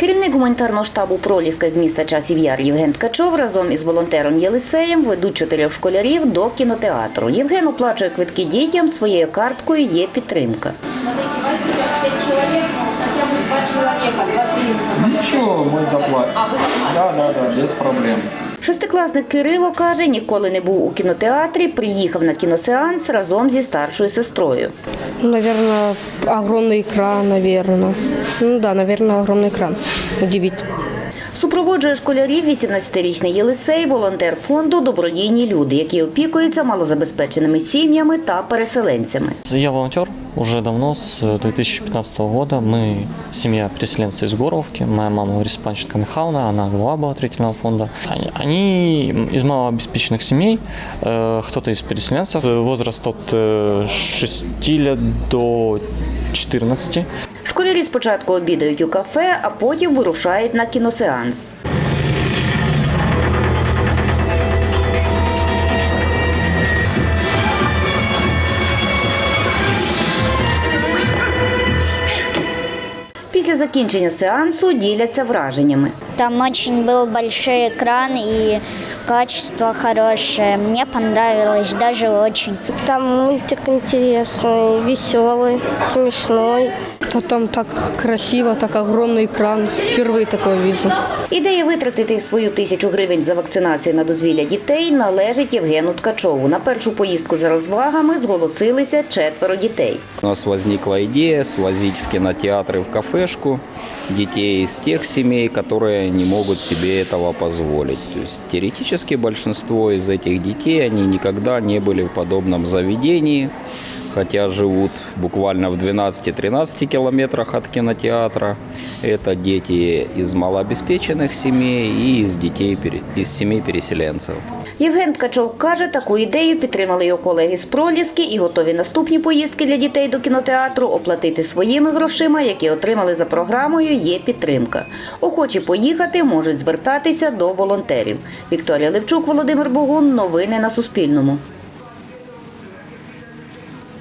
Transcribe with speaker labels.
Speaker 1: Керівник гуманітарного штабу Проліска з міста Часів Яр Євген Ткачов разом із волонтером Єлисеєм ведуть чотирьох школярів до кінотеатру. Євген оплачує квитки дітям, своєю карткою є підтримка.
Speaker 2: Смотрите, вас идет 5 человек, ну, хотя бы 2 человека, 2-3 уже.
Speaker 3: Ничего, мы доплатим.
Speaker 2: А, вы доплатите?
Speaker 3: Да, да, да, без проблем.
Speaker 1: Шестикласник Кирило каже, ніколи не був у кінотеатрі, приїхав на кіносеанс разом зі старшою сестрою.
Speaker 4: Наверное, огромный экран, наверное. Ну да, наверное, огромный экран. Удивить.
Speaker 1: Супроводжує школярів 18-річний Єлисей, волонтер фонду Добродійні люди, які опікуються малозабезпеченими сім'ями та переселенцями.
Speaker 5: Я волонтер уже давно, с 2015 года. Мы семья переселенцев из Горовки. Моя мама Лариса Панченко Михайловна, она глава благотворительного фонда. Они- Они из малообеспеченных семей, э, кто-то из переселенцев, э, возраст от э, 6 лет до 14.
Speaker 1: Школярі спочатку обідають у кафе, а потім вирушають на кіносеанс. Після закінчення сеансу діляться враженнями.
Speaker 6: Там очень был большой экран и качество хорошее. Мне понравилось, даже очень.
Speaker 7: Там мультик интересный, веселый, смешной.
Speaker 4: То там так красиво, так огромный экран. Впервые такое вижу.
Speaker 1: Ідея витратити свою тисячу гривень за вакцинацію на дозвілля дітей належить Євгену Ткачову. На першу поїздку за розвагами зголосилися четверо дітей.
Speaker 8: У нас возникла идея свозить в кинотеатры, в кафешку детей из тех семей, которые не могут себе этого позволить. То есть теоретически большинство из этих детей, они никогда не были в подобном заведении, хотя живут буквально в 12-13 километрах от кинотеатра. Это дети из малообеспеченных семей и из детей из семей переселенцев.
Speaker 1: Євген Ткачов каже, таку ідею підтримали його колеги з Проліски і готові наступні поїздки для дітей до кінотеатру оплатити своїми грошима, які отримали за програмою. Є підтримка. Охочі поїхати можуть звертатися до волонтерів. Вікторія Левчук, Володимир Богун. Новини на Суспільному.